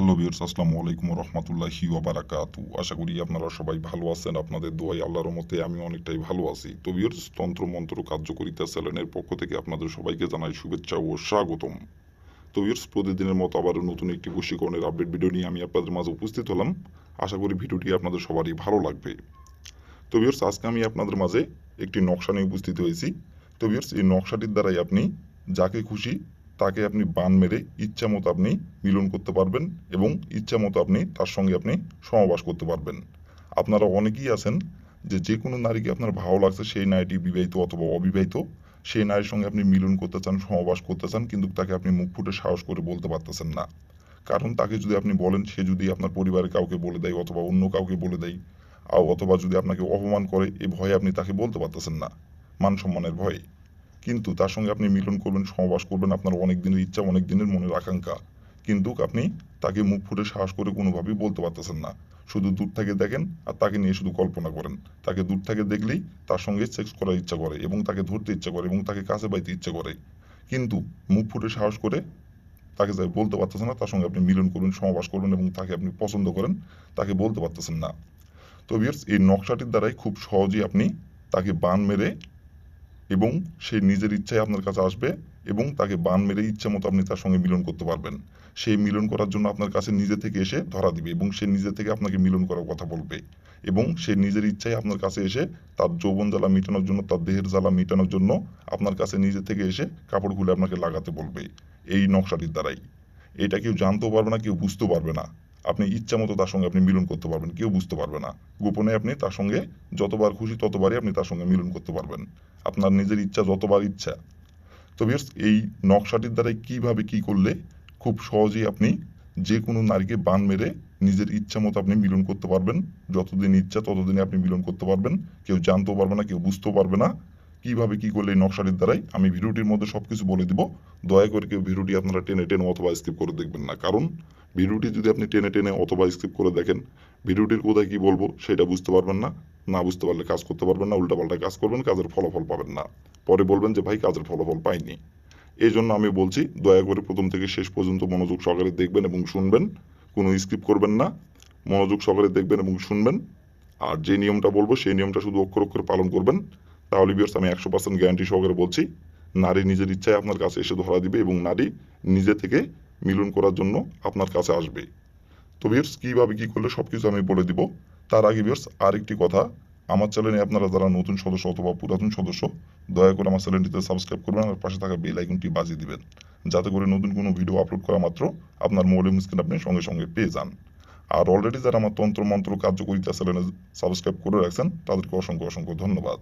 Hello বিয়ার্স আসসালামু আলাইকুম রহমতুল্লাহি ওবারাকাতু আশা করি আপনারা সবাই ভালো আছেন, আপনাদের দোয়াই আল্লাহর মতে আমি অনেকটাই ভালো আছি। তো তন্ত্র মন্ত্র কার্যকরিতা চ্যানেলের পক্ষ থেকে আপনাদের সবাইকে জানাই শুভেচ্ছা ও স্বাগতম। তো বিয়ার্স প্রতিদিনের মতো আবার নতুন একটি বশীকরণের আপডেট ভিডিও নিয়ে আমি আপনাদের মাঝে উপস্থিত হলাম। আশা করি ভিডিওটি আপনাদের সবারই ভালো লাগবে। তো বিয়ার্স আজকে আমি আপনাদের মাঝে একটি নকশা নিয়ে উপস্থিত হয়েছি। তো বিয়ার্স এই নকশাটির দ্বারাই আপনি যাকে খুশি তাকে আপনি বান মেরে ইচ্ছা মতো আপনি মিলন করতে পারবেন এবং ইচ্ছা মতো আপনি তার সঙ্গে আপনি সমাবাস করতে পারবেন। আপনারা অনেকেই আছেন যে যে কোনো নারীকে আপনার ভালো লাগছে সেই নারীটি বিবাহিত অথবা অবিবাহিত, সেই নারীর সঙ্গে আপনি মিলন করতে চান, সমাবাস করতে চান, কিন্তু তাকে আপনি মুখ ফুটে সাহস করে বলতে পারতেছেন না। কারণ তাকে যদি আপনি বলেন, সে যদি আপনার পরিবারের কাউকে বলে দেয় অথবা অন্য কাউকে বলে দেয় অথবা যদি আপনাকে অপমান করে এই ভয়ে আপনি তাকে বলতে পারতেছেন না। মান সম্মানের ভয়ে। কিন্তু তার সঙ্গে আপনি মিলন করবেন সমাবাস করবেন, আপনার অনেক দিনের ইচ্ছা অনেক দিনের মনের আকাঙ্ক্ষা। কিন্তু আপনি তাকে মুখ ফুটে সাহস করে কোনোভাবেই বলতে পারতেছেন না। শুধু দূর থেকে দেখেন আর তাকে নিয়ে শুধু কল্পনা করেন। তাকে দূর থেকে দেখলেই তার সঙ্গে সেক্স করার ইচ্ছা করে এবং তাকে ধরতে ইচ্ছা করে এবং তাকে কাছে পাইতে ইচ্ছা করে। কিন্তু মুখ ফুটে সাহস করে তাকে যাই বলতে পারতেছেন না, তার সঙ্গে আপনি মিলন করবেন সমাবাস করবেন এবং তাকে আপনি পছন্দ করেন, তাকে বলতে পারতেছেন না। তো বিয়ার্স এই নকশাটির দ্বারাই খুব সহজেই আপনি তাকে বান মেরে এবং সে নিজের ইচ্ছায় আপনার কাছে আসবে এবং তাকে বান মেরে ইচ্ছা মতো আপনি তার সঙ্গে মিলন করতে পারবেন। সেই মিলন করার জন্য আপনার কাছে নিজে থেকে এসে ধরা দিবে এবং সে নিজে থেকে আপনাকে মিলন করার কথা বলবে এবং সে নিজের ইচ্ছায় আপনার কাছে এসে তার যৌবন জ্বালা মেটানোর জন্য, তার দেহের জ্বালা মেটানোর জন্য আপনার কাছে নিজে থেকে এসে কাপড় খুলে আপনাকে লাগাতে বলবে। এই নকশাটির দ্বারাই। এটা কেউ জানতেও পারবে না, কেউ বুঝতেও পারবে না। আপনি ইচ্ছা মতো তার সঙ্গে আপনি মিলন করতে পারবেন, কেউ বুঝতে পারবে না। গোপনে আপনি তার সঙ্গে যতবার খুশি ততবারই আপনি তার সঙ্গে মিলন করতে পারবেন। আপনার নিজের ইচ্ছা যতবার ইচ্ছা। তো বিয়ার্স এই নকশাটির দ্বারাই কীভাবে কি করলে খুব সহজেই আপনি যে কোনো নারীকে বান মেরে নিজের ইচ্ছা মতো আপনি মিলন করতে পারবেন, যতদিন ইচ্ছা ততদিনে আপনি মিলন করতে পারবেন। কেউ জানতেও পারবে না, কেউ বুঝতেও পারবে না। কীভাবে কি করলে এই নকশাটির দ্বারাই আমি ভিডিওটির মধ্যে সবকিছু বলে দিব। দয়া করে কেউ ভিডিওটি আপনারা টেনে টেনে অথবা স্কিপ করে দেখবেন না। কারণ ভিডিওটি যদি আপনি টেনে টেনে অথবা স্কিপ করে দেখেন, ভিডিওটির কোথায় কি বলব সেটা বুঝতে পারবেন না না বুঝতে পারলে কাজ করতে পারবেন না, উল্টাপাল্টা কাজ করবেন, কাজের ফলাফল পাবেন না। পরে বলবেন যে, ভাই, কাজের ফলাফল পাইনি। এই জন্য আমি বলছি, দয়া করে প্রথম থেকে শেষ পর্যন্ত মনোযোগ সহকারে দেখবেন এবং শুনবেন, কোনো স্কিপ করবেন না। মনোযোগ সহকারে দেখবেন এবং শুনবেন। আর যে নিয়মটা বলব, সেই নিয়মটা শুধু অক্ষর অক্ষরে পালন করবেন। তাহলে বিয়ার্স আমি একশো পার্সেন্ট গ্যারান্টি সহকারে বলছি, নারী নিজের ইচ্ছায় আপনার কাছে এসে ধরা দিবে এবং নারী নিজে থেকে মিলন করার জন্য আপনার কাছে আসবে। তো বিয়ার্স কীভাবে কী করলে সব কিছু আমি বলে দিব। তার আগে বিয়ার্স আরেকটি কথা, আমার চ্যানেলে আপনারা যারা নতুন সদস্য অথবা পুরাতন সদস্য, দয়া করে আমার চ্যানেলটিতে সাবস্ক্রাইব করবেন আর পাশে থাকা বেল আইকনটি বাজিয়ে দিবেন, যাতে করে নতুন কোনো ভিডিও আপলোড করা মাত্র আপনার মোবাইলের স্ক্রিন আপনি সঙ্গে সঙ্গে পেয়ে যান। আর অলরেডি যারা আমার তন্ত্র মন্ত্র কার্যকরিতা চ্যানেলে সাবস্ক্রাইব করে রাখছেন, তাদেরকে অসংখ্য অসংখ্য ধন্যবাদ।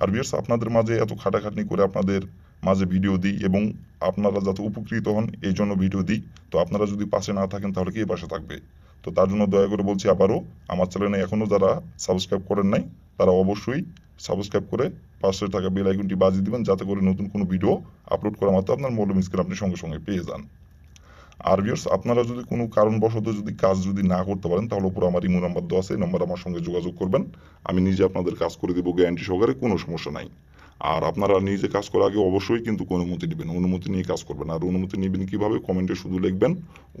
আর বিয়ার্স আপনাদের মাঝে এত খাটাখাটনি করে আপনাদের মাঝে ভিডিও দিই এবং আপনারা যাতে উপকৃত হন, এই জন্য ভিডিও দিই। তো আপনারা যদি পাশে না থাকেন, তাহলে কে পাশে থাকবে? তো তার জন্য দয়া করে বলছি আবারও, আমার চ্যানেলে এখনও যারা সাবস্ক্রাইব করেন নাই, তারা অবশ্যই সাবস্ক্রাইব করে পাশে থাকা বেল আইকনটি বাজিয়ে দিবেন, যাতে করে নতুন কোনো ভিডিও আপলোড করা মাত্র আপনার মৌলম স্ক্রিন আপনি সঙ্গে সঙ্গে পেয়ে যান। আর ভিউয়ার্স আপনারা যদি কোনো কারণবশত যদি কাজ যদি না করতে পারেন, তাহলে উপর আমার ইমো নাম্বার দেওয়া আছে, এই নাম্বার আমার সঙ্গে যোগাযোগ করবেন। আমি নিজে আপনাদের কাজ করে দেবো গ্যারান্টি সহকারে কোনো সমস্যা নাই। আর আপনারা নিজে কাজ করার আগে অবশ্যই কিন্তু অনুমতি নেবেন, অনুমতি নিয়ে কাজ করবেন। আর অনুমতি নেবেন কীভাবে? কমেন্টে শুধু লিখবেন,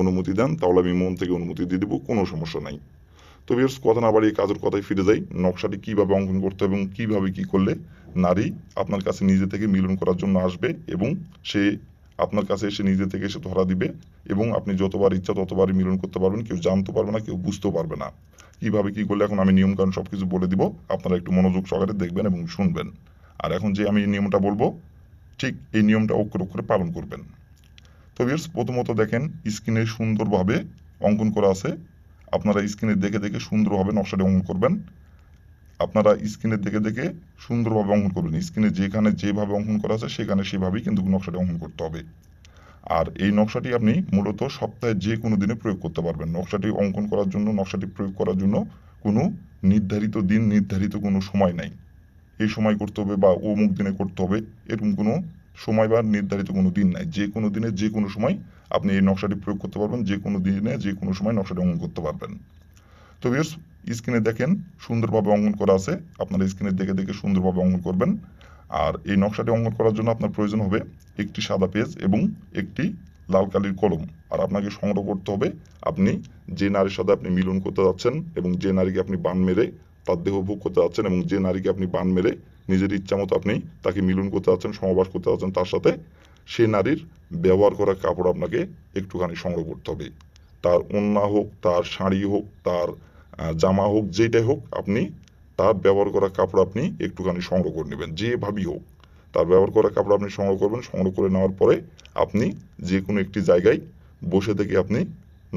অনুমতি দেন, তাহলে আমি মন থেকে অনুমতি দিয়ে দেবো, কোনো সমস্যা নাই। তো ভিউয়ার্স কথা না বাড়িয়ে কাজের কথায় ফিরে যাই। নকশাটি কীভাবে অঙ্কন করতে হবে এবং কীভাবে কি করলে নারী আপনার কাছে নিজে থেকে মিলন করার জন্য আসবে এবং সে আপনার কাছে এসে নিজে থেকে এসে ধরা দিবে এবং আপনি যতবার ইচ্ছা ততবারই মিলন করতে পারবেন। কেউ জানতে পারবে না, কেউ বুঝতেও পারবে না। কীভাবে কি করলে? এখন আমি নিয়মকানুন সব কিছু বলে দিব। আপনারা একটু মনোযোগ সহকারে দেখবেন এবং শুনবেন। আর এখন যে আমি নিয়মটা বলব, ঠিক এই নিয়মটা অক্ষর অক্ষরে পালন করবেন। তো বিয়ার্স প্রথমত দেখেন, স্ক্রিনে সুন্দরভাবে অঙ্কন করা আছে। আপনারা স্ক্রিনে দেখে দেখে সুন্দরভাবে নকশাটি অঙ্কন করবেন। আপনারা স্ক্রিনে দেখে দেখে সুন্দরভাবে অঙ্কন করবেন। স্ক্রিনে যেখানে যেভাবে অঙ্কন করা আছে, সেখানে সেভাবেই কিন্তু নকশাটি অঙ্কন করতে হবে। আর এই নকশাটি আপনি মূলত সপ্তাহে যে কোনো দিনে প্রয়োগ করতে পারবেন। নকশাটি অঙ্কন করার জন্য, নকশাটি প্রয়োগ করার জন্য কোনো নির্ধারিত দিন, নির্ধারিত কোনো সময় নাই। এই সময় করতে হবে বা অমুক দিনে করতে হবে, এরকম কোনো সময় বা নির্ধারিত কোনো দিন নাই। যে কোনো দিনে যে কোনো সময় আপনি এই নকশাটি প্রয়োগ করতে পারবেন, যে কোনো দিনে যে কোনো সময় নকশাটি অঙ্কন করতে পারবেন। তো বিয়ার্স স্ক্রিনে দেখেন, সুন্দরভাবে অঙ্কন করা আছে। আপনারা স্ক্রিনে দেখে দেখে সুন্দরভাবে অঙ্কন করবেন। আর এই নকশাটি অঙ্কন করার জন্য আপনার প্রয়োজন হবে একটি সাদা পেজ এবং একটি লাল কালির কলম। আর আপনাকে সংগ্রহ করতে হবে, আপনি যে নারীর সাথে আপনি মিলন করতে যাচ্ছেন এবং যে নারীকে আপনি বান মেরে তার দেহ ভোগ করতে যাচ্ছেন এবং যে নারীকে আপনি বান মেরে নিজের ইচ্ছা মতো আপনি তাকে মিলন করতে যাচ্ছেন, সমাবাস করতে যাচ্ছেন, তার সাথে সে নারীর ব্যবহার করা কাপড় আপনাকে একটুখানি সংগ্রহ করতে হবে। তার ওন্না হোক, তার শাড়ি হোক, তার জামা হোক, যেটাই হোক আপনি তার ব্যবহার করা কাপড় আপনি একটুখানি সংগ্রহ করে নেবেন যেভাবেই হোক। তার ব্যবহার করা কাপড় আপনি সংগ্রহ করবেন, সংগ্রহ করে নেওয়ার পরে আপনি যে কোনো একটি জায়গায় বসে থেকে আপনি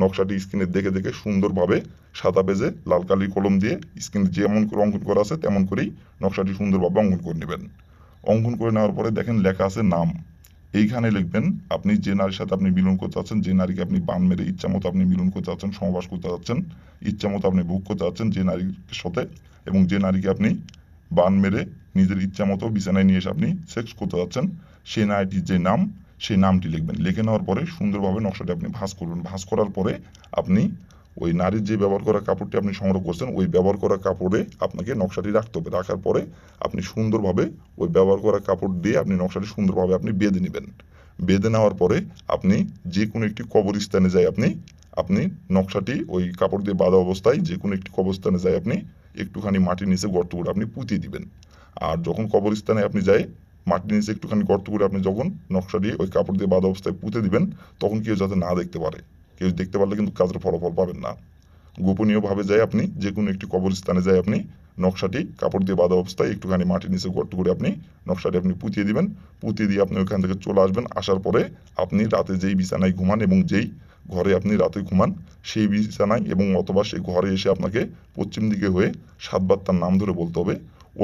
নকশাটি স্ক্রিনে দেখে দেখে সুন্দরভাবে সাদা পেজে লাল কালির কলম দিয়ে স্ক্রিনে যেমন করে অঙ্কন করা আছে, তেমন করেই নকশাটি সুন্দরভাবে অঙ্কন করে নেবেন। অঙ্কন করে নেওয়ার পরে দেখেন লেখা আছে নাম। এইখানে লিখবেন, আপনি যে নারীর সাথে আপনি মিলন করতে চাচ্ছেন, যে নারীকে আপনি বান মেরে ইচ্ছা মতো আপনি মিলন করতে চাচ্ছেন সমাবাস করতে চাচ্ছেন, ইচ্ছা মতো আপনি ভোগ করতে চাচ্ছেন যে নারীর সাথে এবং যে নারীকে আপনি বান মেরে নিজের ইচ্ছা মতো বিছানায় নিয়ে এসে আপনি সেক্স করতে চাচ্ছেন, সেই নারীটির যে নাম সেই নামটি লিখবেন। লিখে নেওয়ার পরে সুন্দরভাবে নকশাটি আপনি ভাঁজ করবেন। ভাঁজ করার পরে আপনি ওই নারীর যে ব্যবহার করা কাপড়টি আপনি সংগ্রহ করছেন, ওই ব্যবহার করা কাপড়ে আপনাকে নকশাটি রাখতে হবে। রাখার পরে আপনি সুন্দরভাবে ওই ব্যবহার করা কাপড় দিয়ে আপনি নকশাটি সুন্দরভাবে আপনি বেঁধে নেবেন। বেঁধে নেওয়ার পরে আপনি যে কোনো একটি কবরস্থানে যাই আপনি আপনি নকশাটি ওই কাপড় দিয়ে বাঁধা অবস্থায় যে কোনো একটি কবরস্থানে যাই আপনি, একটুখানি মাটির নিচে গর্ত করে আপনি পুঁতিয়ে দিবেন। আর যখন কবরস্থানে আপনি যাই মাটির নিচে একটুখানি গর্ত করে আপনি যখন নকশা দিয়ে ওই কাপড় দিয়ে বাঁধা অবস্থায় পুঁতে দিবেন, তখন কেউ যাতে না দেখতে পারে। কেউ দেখতে পারলে কিন্তু কাজের ফলাফল পাবেন না। গোপনীয়ভাবে যাই আপনি যে কোনো একটি কবরস্থানে যাই আপনি, নকশাটি কাপড় দিয়ে বাঁধা অবস্থায় একটুখানি মাটির নিচে গর্ত করে আপনি নকশাটি আপনি পুঁতিয়ে দিবেন। পুঁতিয়ে দিয়ে আপনি ওইখান থেকে চলে আসবেন। আসার পরে আপনি রাতে যেই বিছানায় ঘুমান এবং যেই ঘরে আপনি রাতে ঘুমান, সেই বিছানায় এবং অথবা সেই ঘরে এসে আপনাকে পশ্চিম দিকে হয়ে সাতবার তার নাম ধরে বলতে হবে।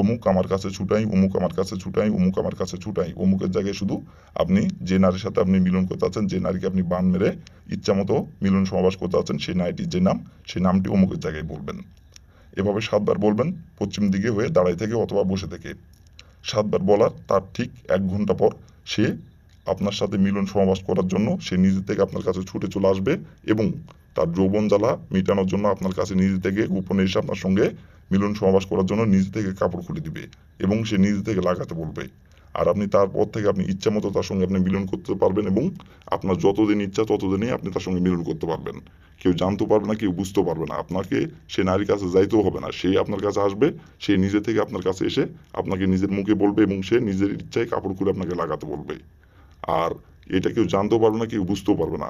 অমুক আমার কাছে ছুটাই, অমুক আমার কাছে ছুটাই, অমুক আমার কাছে ছুটাই। অমুকের জায়গায় শুধু আপনি যে নারীর সাথে আপনি মিলন করতে আছেন, যে নারীকে আপনি বান মেরে ইচ্ছা মতো মিলন সমাবাস করতে আছেন, সেই নারীটির যে নাম, সেই নামটি অমুকের জায়গায় বলবেন। এভাবে সাতবার বলবেন, পশ্চিম দিকে হয়ে দাঁড়াই থেকে অথবা বসে থেকে। সাতবার বলার তার ঠিক এক ঘণ্টা পর সে আপনার সাথে মিলন সমাবাস করার জন্য সে নিজে থেকে আপনার কাছে ছুটে চলে আসবে এবং তার যৌবন জ্বালা মেটানোর জন্য আপনার কাছে নিজে থেকে গোপনে এসে আপনার সঙ্গে মিলন সমাবাস করার জন্য নিজে থেকে কাপড় খুলে দিবে এবং সে নিজে থেকে লাগাতে বলবে। আর আপনি তারপর থেকে আপনি ইচ্ছা মতো তার সঙ্গে আপনি মিলন করতে পারবেন এবং আপনার যতদিন ইচ্ছা ততদিনই আপনি তার সঙ্গে মিলন করতে পারবেন। কেউ জানতে পারবে না, কেউ বুঝতেও পারবে না। আপনাকে সে নারীর কাছে যাইতেও হবে না। সে আপনার কাছে আসবে, সে নিজে থেকে আপনার কাছে এসে আপনাকে নিজের মুখে বলবে এবং সে নিজের ইচ্ছায় কাপড় খুলে আপনাকে লাগাতে বলবে। আর এটা কেউ জানতেও পারবে না, কেউ বুঝতেও পারবে না।